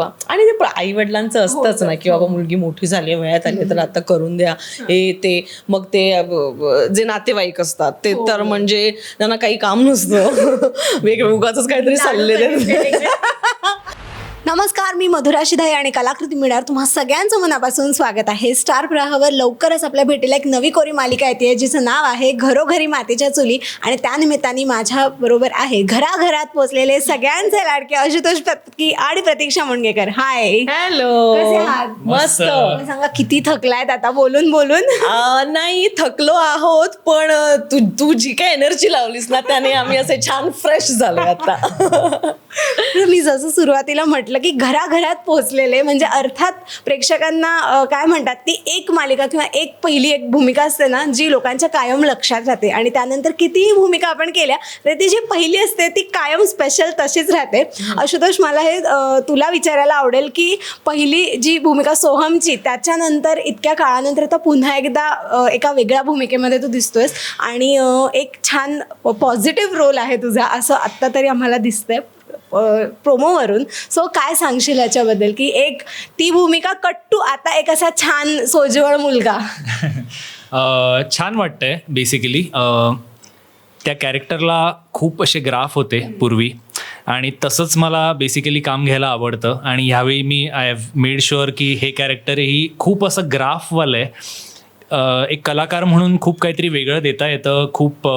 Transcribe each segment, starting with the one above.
आणि ते आई वडिलांचं असतंच ना की बाबा मुलगी मोठी झाली वयात आली तर आता करून द्या. हे. ते मग ते जे नातेवाईक असतात ते तर म्हणजे त्यांना काही काम नसतं. वेगळं उगाच काहीतरी देत नमस्कार मी मधुरा शिधाई आणि कलाकृती मिळणार तुम्हा सगळ्यांचं मनापासून स्वागत आहे. स्टार प्रवाहावर लवकरच आपल्या भेटीला एक नवी कोरी मालिका येते. जिचं नाव आहे घरोघरी मातीच्या चुली आणि त्यानिमित्ताने माझ्या बरोबर आहे घराघरात पोचलेले सगळ्यांचे लाडके आशुतोष पत्की आणि प्रतीक्षा मुणगेकर हाय हॅलो कसे आहात? मस्त. तुम्ही सांगा किती थकलायत आता? बोलून बोलून. नाही थकलो आहोत पण तू तू जी काय एनर्जी लावलीस ना त्याने आम्ही असे छान फ्रेश झालो आता. मी जसं सुरुवातीला म्हटलं की घराघरात पोहोचलेले. म्हणजे अर्थात प्रेक्षकांना काय म्हणतात ती एक मालिका किंवा एक पहिली एक भूमिका असते ना जी लोकांच्या कायम लक्षात राहते. आणि त्यानंतर कितीही भूमिका आपण केल्या तर ती जी पहिली असते ती कायम स्पेशल तशीच राहते. आशुतोष मला हे तुला विचारायला आवडेल की पहिली जी भूमिका सोहमची त्याच्यानंतर इतक्या काळानंतर आता पुन्हा एकदा एका वेगळ्या भूमिकेमध्ये तू दिसतोयस. आणि एक छान पॉझिटिव्ह रोल आहे तुझा असं आत्ता तरी आम्हाला दिसतंय. प्रोमोवरून सो काय सांगशील याच्याबद्दल? की एक ती भूमिका कट्टू आता एक असा छान सोजवळ मुलगा. छान वाटतंय बेसिकली त्या कॅरेक्टरला खूप असे ग्राफ होते पूर्वी. आणि तसंच मला बेसिकली काम घ्यायला आवडतं. आणि ह्यावेळी मी आय हॅव मेड शुअर की हे कॅरेक्टरही खूप असं ग्राफवालं आहे. एक कलाकार म्हणून खूप काहीतरी वेगळं देता येतं. खूप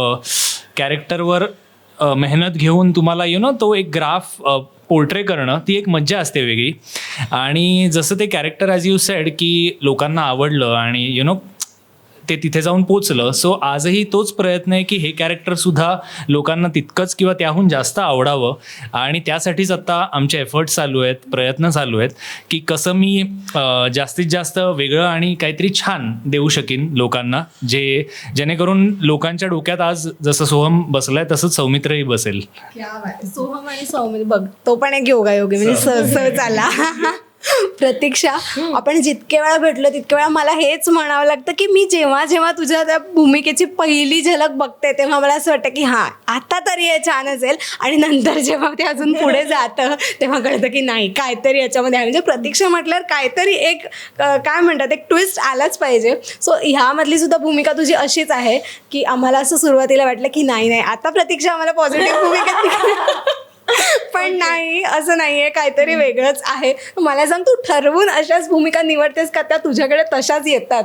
कॅरेक्टरवर मेहनत घेऊन तुम्हाला यु नो तो एक ग्राफ पोर्ट्रे करणं ती एक मज्जा असते वेगळी. आणि जसं ते कॅरेक्टर ॲज यू सेड की लोकांना आवडलं आणि यु नो ते तिथे जाऊन पोचलं. सो आजही तोच प्रयत्न आहे की हे कॅरेक्टर सुद्धा लोकांना तितकंच किंवा त्याहून जास्त आवडावं. आणि त्यासाठीच आता आमचे एफर्ट्स चालू आहेत प्रयत्न चालू आहेत की कसं मी जास्तीत जास्त वेगळं आणि काहीतरी छान देऊ शकीन लोकांना जे जेणेकरून लोकांच्या डोक्यात आज जसं सोहम बसलाय तसंच सौमित्रही बसेल. सोहम आणि सौमित बघ तो पण एक योगायोगी म्हणजे सहज सहज आला प्रतीक्षा आपण जितके वेळा भेटलो तितके वेळा मला हेच म्हणावं लागतं की मी जेव्हा जेव्हा तुझ्या त्या भूमिकेची पहिली झलक बघते तेव्हा मला असं वाटतं की हां आता तरी हे छान असेल. आणि नंतर जेव्हा ते अजून पुढे जातं तेव्हा कळतं की नाही काहीतरी याच्यामध्ये आहे. म्हणजे प्रतीक्षा म्हटल्यावर काहीतरी एक काय म्हणतात एक ट्विस्ट आलाच पाहिजे. सो ह्यामधली सुद्धा भूमिका तुझी अशीच आहे की आम्हाला असं सुरुवातीला वाटलं की नाही नाही आता प्रतीक्षा आम्हाला पॉझिटिव्ह भूमिका पण नाही असं नाहीये काहीतरी वेगळंच आहे. मला सांग तू ठरवून अशाच भूमिका निवडतेस का? त्या तुझ्याकडे तशाच येतात.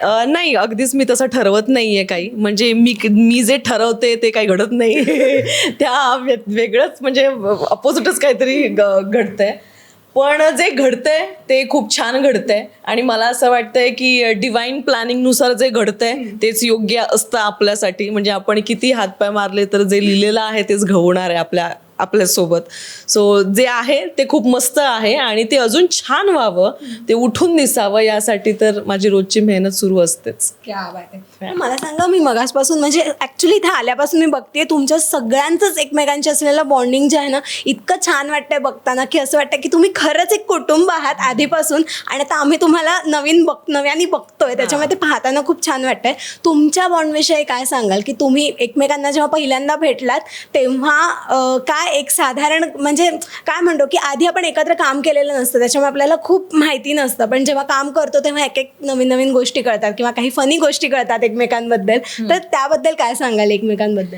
अ, नाही अगदीच मी तसं ठरवत नाहीये काही. म्हणजे मी मी जे ठरवते ते काही घडत नाही. त्या वे- वेगळंच म्हणजे अपोजिटच काहीतरी ग- घडतंय. पण जे घडतंय ते खूप छान घडतंय. आणि मला असं वाटतंय की डिवाइन प्लॅनिंगनुसार जे घडतंय तेच योग्य असतं आपल्यासाठी. म्हणजे आपण किती हातपाय मारले तर जे लिहिलेलं आहे तेच घडवणार आहे आपल्या आपल्यासोबत. सो जे आहे ते खूप मस्त आहे आणि ते अजून छान व्हावं ते उठून दिसावं यासाठी तर माझी रोजची मेहनत सुरू असतेच. क्या बात आहे. पण मला सांगा मी मगासपासून म्हणजे ऍक्च्युली इथे आल्यापासून मी बघते तुमच्या सगळ्यांचंच एकमेकांचे असलेलं बॉन्डिंग जे आहे ना इतकं छान वाटतंय बघताना की असं वाटतं की तुम्ही खरंच एक कुटुंब आहात आधीपासून आणि आता आम्ही तुम्हाला नवीन बघ नव्याने बघतोय. त्याच्यामुळे ते पाहताना खूप छान वाटतंय. तुमच्या बॉन्डविषयी काय सांगाल? की तुम्ही एकमेकांना जेव्हा पहिल्यांदा भेटलात तेव्हा अं, काय एक साधारण म्हणजे काय म्हणतो की आधी आपण एकत्र काम केलेलं नसतं. त्याच्यामुळे आपल्याला खूप माहिती नसतं. पण जेव्हा काम करतो तेव्हा एक एक नवीन नवीन गोष्टी कळतात किंवा काही फनी गोष्टी कळतात एकमेकांबद्दल. तर त्याबद्दल काय सांगाल एकमेकांबद्दल?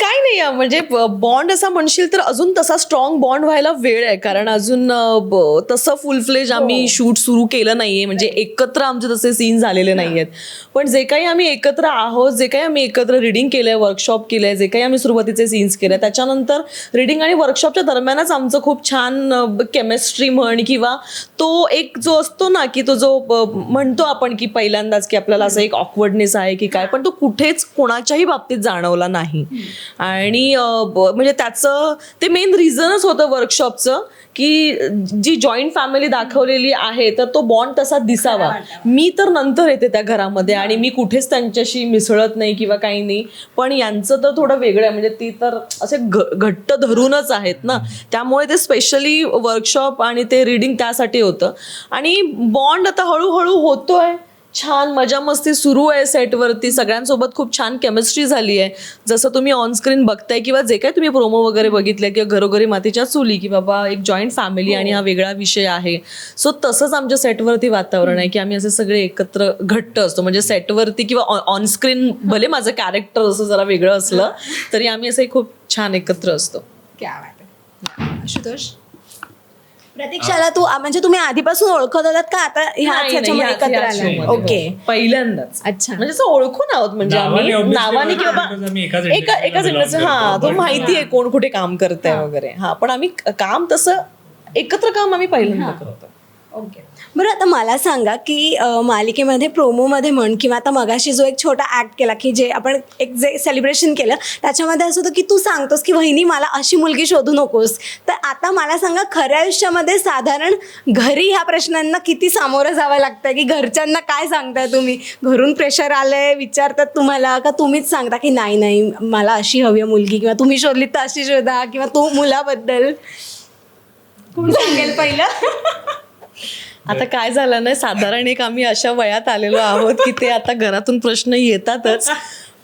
काय नाही आहे, म्हणजे बॉन्ड असा म्हणशील तर अजून तसा स्ट्रॉंग बॉन्ड व्हायला वेळ आहे. कारण अजून तसं फुल फ्लेज आम्ही शूट सुरू केलं नाहीये. म्हणजे एकत्र आमचे तसे सीन झालेले नाही. आहेत पण जे काही आम्ही एकत्र आहोत जे काही आम्ही एकत्र रिडिंग केलंय वर्कशॉप केलंय जे काही आम्ही सुरुवातीचे सीन्स केले त्याच्यानंतर रिडिंग आणि वर्कशॉपच्या दरम्यानच आमचं खूप छान केमिस्ट्री म्हण किंवा तो एक जो असतो ना की तो जो म्हणतो आपण की पहिल्यांदाच की आपल्याला असं एक ऑकवर्डनेस आहे की काय पण तो कुठेच कोणाच्याही बाबतीत जाणवला नाही. आणि म्हणजे त्याचं ते मेन रिझनच होतं वर्कशॉपचं की जी जॉईंट फॅमिली दाखवलेली आहे तर तो बॉन्ड तसा दिसावा. मी तर नंतर येते त्या घरामध्ये आणि मी कुठेच त्यांच्याशी मिसळत नाही किंवा काही नाही. पण यांचं तर थोडं वेगळं आहे. म्हणजे ती तर असे घट्ट धरूनच आहेत ना. त्यामुळे ते स्पेशली वर्कशॉप आणि ते रिडिंग त्यासाठी होतं. आणि बॉन्ड आता हळूहळू होतोय. छान मजा मस्ती सुरू आहे सेटवरती सगळ्यांसोबत खूप छान केमिस्ट्री झाली आहे. जसं तुम्ही ऑन स्क्रीन बघताय किंवा जे काही तुम्ही प्रोमो वगैरे बघितले किंवा घरोघरी मातीच्या चुली की बाबा एक जॉईंट फॅमिली आणि हा. वेगळा विषय आहे. सो तसंच आमच्या सेटवरती वातावरण आहे की आम्ही असे सगळे एकत्र घट्ट असतो. म्हणजे सेटवरती किंवा ऑन स्क्रीन भले माझं कॅरेक्टर असं जरा वेगळं असलं तरी आम्ही असे खूप छान एकत्र असतो. क्या आशुतोष? प्रतीक्षाला तू म्हणजे तुम्ही आधीपासून ओळखत होतात का? आता ह्याच्यामध्ये एकत्र आला ओके. पहिल्यांदाच. अच्छा. म्हणजे असं ओळखून आहोत म्हणजे आम्ही. नावाने obviously नावाने की बाबा because आम्ही एकाच एका इंडस्ट्री हा करतो. तो माहिती आहे कोण कुठे काम करतंय वगैरे. हा पण आम्ही काम तसं एकत्र काम आम्ही पहिल्यांदा करतो ओके. बरं आता मला सांगा की अं, मालिकेमध्ये प्रोमोमध्ये म्हण किंवा आता मगाशी जो एक छोटा ऍक्ट केला की जे आपण एक जे सेलिब्रेशन केलं त्याच्यामध्ये असं होतं की तू सांगतोस की वहिनी मला अशी मुलगी शोधू नकोस. तर आता मला सांगा खऱ्या आयुष्यामध्ये साधारण घरी ह्या प्रश्नांना किती सामोरं जावं लागतं की घरच्यांना काय सांगताय तुम्ही? घरून प्रेशर आलंय विचारतात तुम्हाला का? तुम्हीच सांगता की नाही नाही मला अशी हवी आहे मुलगी किंवा तुम्ही शोधली तर अशी शोधा किंवा तू मुलाबद्दल. कोण सांगेल पहिलं? आता काय झालं ना साधारण एक आम्ही अशा वयात आलेलो आहोत की ते आता घरातून प्रश्न येतातच.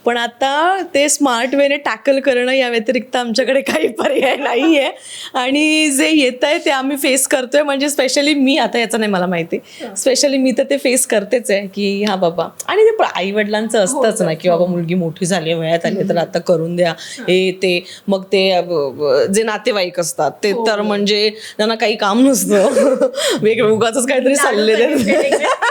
पण आता ते स्मार्ट वेने टॅकल करणं या व्यतिरिक्त आमच्याकडे काही पर्याय नाही आहे आणि जे येत आहे ते आम्ही फेस करतोय. म्हणजे स्पेशली मी आता याचं नाही मला माहिती. स्पेशली मी तर ते फेस करतेच आहे की हा बाबा. आणि ते आई वडिलांचं असतंच ना की बाबा मुलगी मोठी झाली वयात आली तर आता करून द्या. हे. ते मग ते जे नातेवाईक असतात ते तर म्हणजे त्यांना काही काम नसतं. वेगळं उगाच काहीतरी देत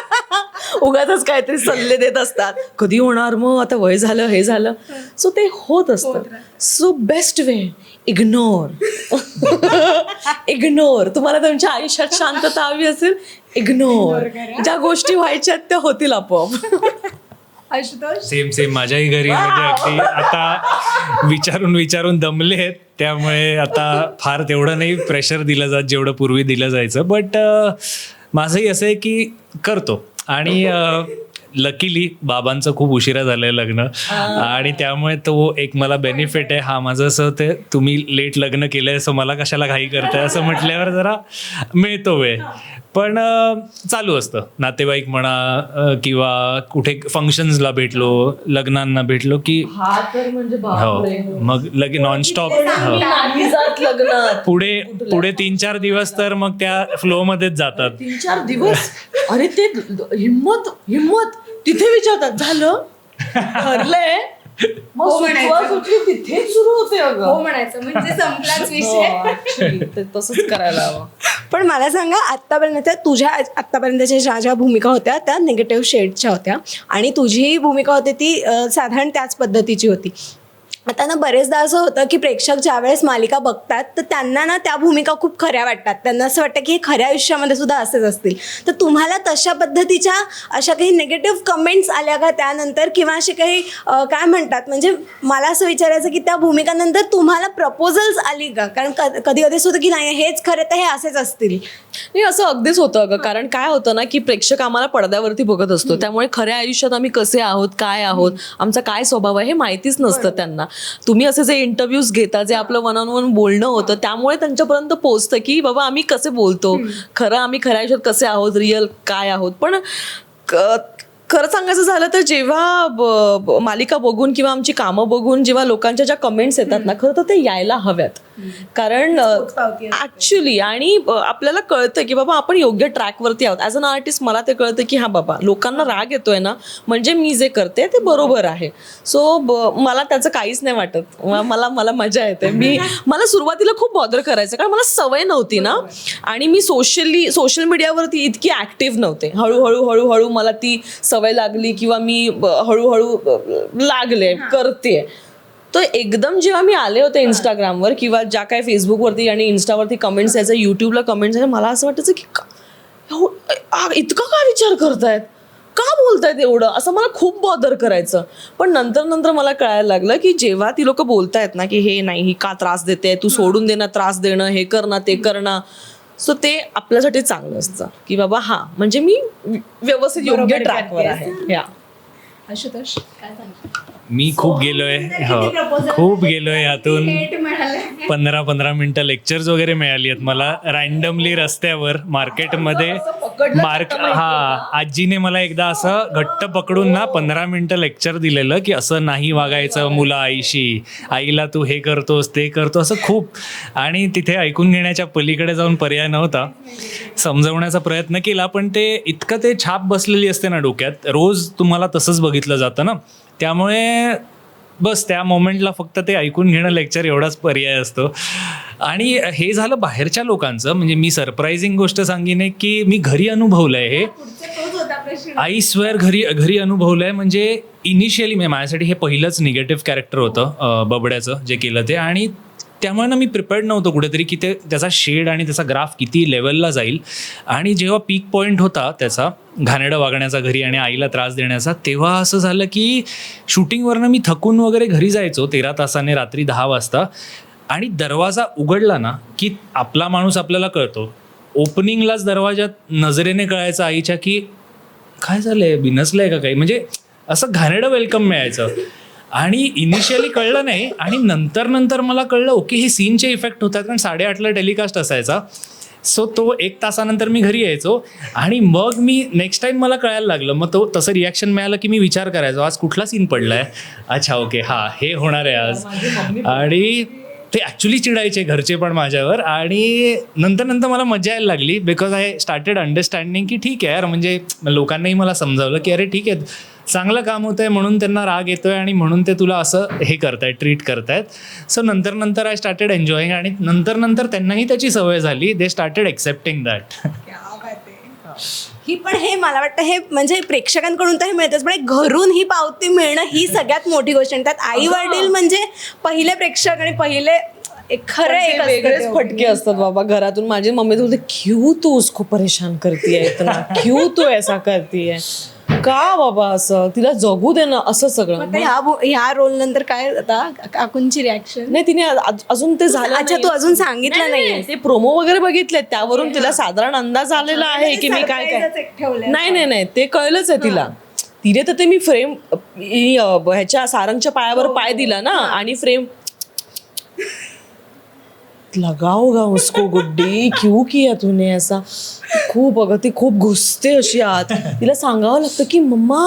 उगाच काहीतरी सल्ले देत असतात. कधी होणार मग? आता वय झालं हे झालं. सो ते होत असतं. So best way ignore ignore तुम्हाला तुमच्या आयुष्यात शांतता हवी असेल इग्नोर ज्या गोष्टी व्हायच्या त्या होतील आपोआप. आशुतोष? सेम सेम माझ्याही घरी म्हणजे अगदी आता विचारून विचारून दमले आहेत. त्यामुळे आता फार तेवढं नाही प्रेशर दिलं जात जेवढं पूर्वी दिलं जायचं. बट माझंही असं आहे की करतो. आणि लकीली बाबांचं खूप उशिरा झालंय लग्न. आणि त्यामुळे तो एक मला बेनिफिट आहे. हा माझं असं ते तुम्ही लेट लग्न केलंय असं मला कशाला घाई करताय? असं म्हटल्यावर जरा मिळतो वेळ. पण चालू असतं. नातेवाईक म्हणा किंवा कुठे फंक्शन्सला भेटलो लग्नांना भेटलो की हा म्हणजे हो मग लगे नॉनस्टॉप हो. लग्नात. पुढे पुढे तीन चार दिवस तर मग त्या फ्लो मध्येच जातात. तीन चार दिवस? अरे ते हिम्मत हिम्मत. तिथे विचारतात झालं? ठरलंय? मग हो म्हणायचं. सुचवा-सुचवी तिथेच सुरू होते हो अगं म्हणायचं म्हणजे संपलाच हो, विषय ते तसंच करायला हवं. पण मला सांगा आतापर्यंत तुझ्या आतापर्यंतच्या ज्या ज्या भूमिका होत्या त्या निगेटिव्ह शेडच्या होत्या. आणि तुझी ही भूमिका होती ती साधारण त्याच पद्धतीची होती. आता ना बरेचदा असं होतं की प्रेक्षक ज्यावेळेस मालिका बघतात तर त्यांना ना त्या भूमिका खूप खऱ्या वाटतात. त्यांना असं वाटतं की हे खऱ्या आयुष्यामध्ये सुद्धा असेच असतील. तर तुम्हाला तशा पद्धतीच्या अशा काही निगेटिव्ह कमेंट्स आल्या का त्यानंतर? किंवा असे काही काय म्हणतात? म्हणजे मला असं विचारायचं की त्या भूमिकानंतर तुम्हाला प्रपोजल्स आली का? कारण कधी कधी असं होतं की नाही हेच खरे तर हे असेच असतील. नाही असं अगदीच होतं अगं. कारण काय होतं ना की प्रेक्षक आम्हाला पडद्यावरती बघत असतो. त्यामुळे खऱ्या आयुष्यात आम्ही कसे आहोत काय आहोत आमचा काय स्वभाव आहे हे माहितीच नसतं त्यांना. तुम्ही असे जे इंटरव्ह्यूज घेता जे आपलं वन ऑन वन बोलणं होतं त्यामुळे त्यांच्यापर्यंत पोहोचतं की बाबा आम्ही कसे बोलतो? खरं आम्ही खऱ्या आयुष्यात कसे आहोत? रिअल काय आहोत? पण खरं सांगायचं झालं तर जेव्हा मालिका बघून किंवा आमची कामं बघून जेव्हा लोकांच्या ज्या कमेंट्स येतात ना खरं तर ते यायला हव्यात. कारण. ऍक्च्युली आणि आपल्याला कळतं की बाबा आपण योग्य ट्रॅकवरती आहोत. ॲज अन आर्टिस्ट मला ते कळतं की हा बाबा लोकांना राग येतोय ना म्हणजे मी जे करते ते बरोबर आहे. सो मला त्याचं काहीच नाही वाटत. मला मला मजा येते. मी मला सुरुवातीला खूप बॉदर करायचं कारण मला सवय नव्हती ना. आणि मी सोशली सोशल मीडियावरती इतकी ऍक्टिव्ह नव्हते. हळूहळू हळूहळू मला ती सवय लागली किंवा मी हळूहळू लागले करते तर एकदम जेव्हा मी आले होते इंस्टाग्रामवर किंवा ज्या काय फेसबुकवरती आणि इन्स्टावरती कमेंट्स यायचं युट्यूबला कमेंट्स यायचं मला असं वाटायचं की इतका का विचार करतायत? का बोलतायत एवढं? असं मला खूप बॉदर करायचं. पण नंतर नंतर मला कळायला लागलं की जेव्हा ती लोक बोलतायत ना की हे नाही ही का त्रास देते तू सोडून दे ना त्रास देणं हे कर ना ते कर ना. सो ते आपल्यासाठी चांगलं असतं. की बाबा हा म्हणजे मी व्यवस्थित योग्य ट्रॅकवर. आहे या आशुतोष काय सांगतो मी खूप गेलोय. हो. खूप गेलोय यातून पंधरा पंधरा मिनिटं लेक्चर्स वगैरे मिळाली आहेत. मला रॅन्डमली रस्त्यावर मार्केटमध्ये मार्क हा आजीने मला एकदा असं घट्ट पकडून ना पंधरा मिनिटं लेक्चर दिलेलं की असं नाही वागायचं मुलं आईशी. आईला तू हे करतोस ते करतो असं खूप. आणि तिथे ऐकून घेण्याच्या पलीकडे जाऊन पर्याय नव्हता. समजवण्याचा प्रयत्न केला पण ते इतकं ते छाप बसलेली असते ना डोक्यात. रोज तुम्हाला तसंच बघितलं जातं ना. त्यामुळे बस त्या मोमेंटला फक्त ते ऐकून घेणं लेक्चर एवढाच पर्याय असतो. आणि हे झालं बाहेरच्या लोकांचं म्हणजे मी सरप्रायझिंग गोष्ट सांगीन की मी घरी अनुभवलंय हे. आई स्वेअर घरी घरी अनुभवलंय म्हणजे इनिशियली म्हणजे माझ्यासाठी हे पहिलंच निगेटिव्ह कॅरेक्टर होतं बबड्याचं जे केलं ते. आणि त्यामुळे ना मी प्रिपेअर्ड नव्हतो कुठेतरी की ते त्याचा शेड आणि त्याचा ग्राफ किती लेवलला जाईल. आणि जेव्हा पीक पॉईंट होता त्याचा घाणेरडं वागण्याचा घरी आणि आईला त्रास देण्याचा तेव्हा असं झालं की शूटिंगवरनं मी थकून वगैरे घरी जायचो तेरा तासाने रात्री दहा वाजता. आणि दरवाजा उघडला ना की आपला माणूस आपल्याला कळतो. ओपनिंगलाच दरवाजात नजरेने कळायचं आईच्या की काय झालंय? बिनसलंय का काही? म्हणजे असं घाणेरडं वेलकम मिळायचं. आणि इनिशियली कळलं नाही आणि नंतर नंतर मला कळलं ओके हे सीनचे इफेक्ट होतात कारण साडेआठला टेलिकास्ट असायचा. सो तो एक तासानंतर मी घरी यायचो आणि मग मी नेक्स्ट टाइम मला कळायला लागलं. मग तो तसं रिॲक्शन मिळालं की मी विचार करायचो आज कुठला सीन पडलाय? अच्छा ओके हा हे होणार आहे आज. आणि ते ॲक्च्युली चिडायचे घरचे पण माझ्यावर आणि नंतर नंतर मला मजा यायला लागली बिकॉज आय स्टार्टेड अंडरस्टँडिंग की ठीक आहे यार म्हणजे लोकांनाही मला समजावलं की अरे ठीक आहे चांगलं काम होतं आहे म्हणून त्यांना राग येतोय आणि म्हणून ते तुला असं हे करतायत ट्रीट करतायत. सो नंतर नंतर आय स्टार्टेड एन्जॉईंग आणि नंतर नंतर त्यांनाही त्याची सवय झाली. दे स्टार्टेड एक्सेप्टिंग दॅट ही पण हे मला वाटतं हे म्हणजे प्रेक्षकांकडून तर हे मिळतच पण घरून ही पावती मिळणं ही सगळ्यात मोठी गोष्ट आहे. त्यात आई वडील म्हणजे पहिले प्रेक्षक आणि पहिले एक खरं एक वेगळेच ते. फटके असतात बाबा घरातून. माझी मम्मी बोलते क्यू तू उसको परेशान करतीये इतना? क्यू तू ऐसा करतीये? का बाबा असं? तिला जगू दे ना असं सगळं. ह्या ह्या रोल नंतर काय आता? काकूंची रिॲक्शन नाही तिने अज- अजून ते झालं अच्छा नाहीये. तू अजून सांगितलं नाही, नाहीये नाही, ते प्रोमो वगैरे बघितले त्यावरून तिला साधारण अंदाज आलेला आहे की मी काय काय. नाही नाही नाही ते कळलंच आहे तिला. तिने तर ते मी फ्रेम ह्याच्या सारंगच्या पायावर पाय दिला ना आणि फ्रेम लगाओगा उसको गुड्डी क्यों किया तूने ऐसा? खूप अगं ती खूप घुसते अशी आत तिला सांगावं लागतं की मम्मा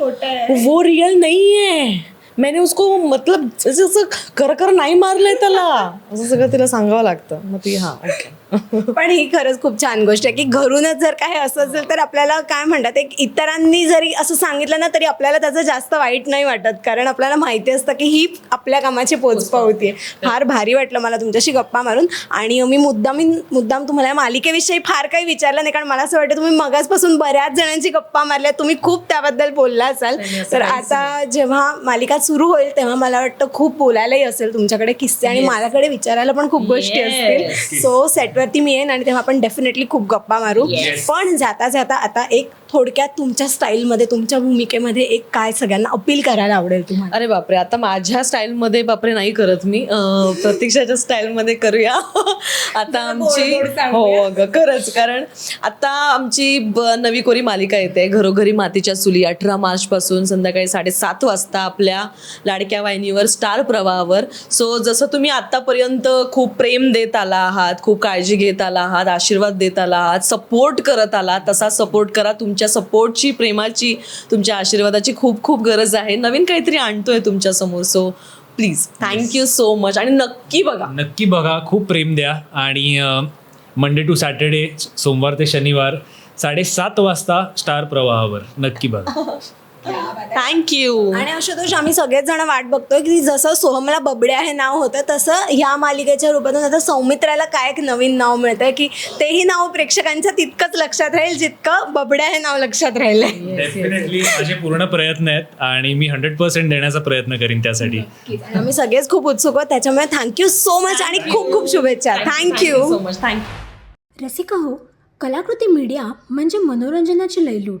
आहे. वो रियल नहीं है। मैंने उसको मतलब असं कर कर नाही मारलंय त्याला असं सगळं तिला सांगावं लागतं. मग ती हा ओके पण ही खरंच खूप छान गोष्ट आहे की घरूनच जर काय असं असेल तर आपल्याला काय म्हणतात एक इतरांनी जरी असं सांगितलं ना तरी आपल्याला त्याचं जास्त वाईट नाही वाटत. कारण आपल्याला माहिती असतं की ही आपल्या कामाची पोचपावती आहे. फार भारी वाटलं मला तुमच्याशी गप्पा मारून. आणि मी मुद्दाम मुद्दाम तुम्हाला मालिकेविषयी फार काही विचारलं नाही कारण मला असं वाटतं तुम्ही मगाचपासून बऱ्याच जणांची गप्पा मारल्या. तुम्ही खूप त्याबद्दल बोलला असाल. तर आता जेव्हा मालिका सुरू होईल तेव्हा मला वाटतं खूप बोलायलाही असेल तुमच्याकडे किस्से आणि माझ्याकडे विचारायला पण खूप गोष्टी असतील. सो सेटवरती मी येईन आणि तेव्हा आपण डेफिनेटली खूप गप्पा मारू. पण जाता जाता आता एक थोडक्यात तुमच्या स्टाईलमध्ये तुमच्या भूमिकेमध्ये एक काय सगळ्यांना अपील करायला आवडेल तुम्हाला? अरे बापरे आता माझ्या स्टाईलमध्ये बापरे नाही करत मी. अं, प्रतीक्षाच्या स्टाईलमध्ये करूया. आता आमची सांगूया. हो अगं खरंच. कारण आता आमची ब- नवी कोरी मालिका येते. घरोघरी मातीच्या चुली अठरा मार्च पासून संध्याकाळी साडेसात वाजता आपल्या लाडक्या वाहिनीवर स्टार प्रवाहावर. सो जसं तुम्ही आतापर्यंत खूप प्रेम देत आला आहात खूप काळजी घेत आला आहात आशीर्वाद देत आला आहात सपोर्ट करत आला तसा सपोर्ट करा तुमच्या सपोर्टची प्रेमाची तुमच्या आशीर्वादाची खूप खूप गरज आहे. नवीन काहीतरी आणतोय तुमच्यासमोर so please thank you so much आणि नक्की बघा. नक्की बघा. खूप प्रेम द्या. आणि मंडे टू सॅटर्डे सोमवार ते शनिवार साडेसात वाजता स्टार प्रवाहावर. नक्की बघा. थँक्यू आणि आशुतोष आम्ही सगळेच जण वाट बघतोय की जसं सोहमला बबड्या हे नाव होतं तसं ह्या मालिकेच्या रूपातून आता सौमित्राला काय एक नवीन नाव मिळतंय की तेही नाव प्रेक्षकांच्या तितकंच लक्षात राहील जितकं बबड्या हे नाव लक्षात राहिलंय. डेफिनेटली माझे पूर्ण प्रयत्न आहेत आणि मी हंड्रेड पर्सेंट देण्याचा प्रयत्न करीन त्यासाठी. आणि आम्ही सगळेच खूप उत्सुक आहोत त्याच्यामुळे थँक्यू सो मच आणि खूप खूप शुभेच्छा. Thank you so much thank you Rasika हो कलाकृती मीडिया म्हणजे मनोरंजनाची लयलूट.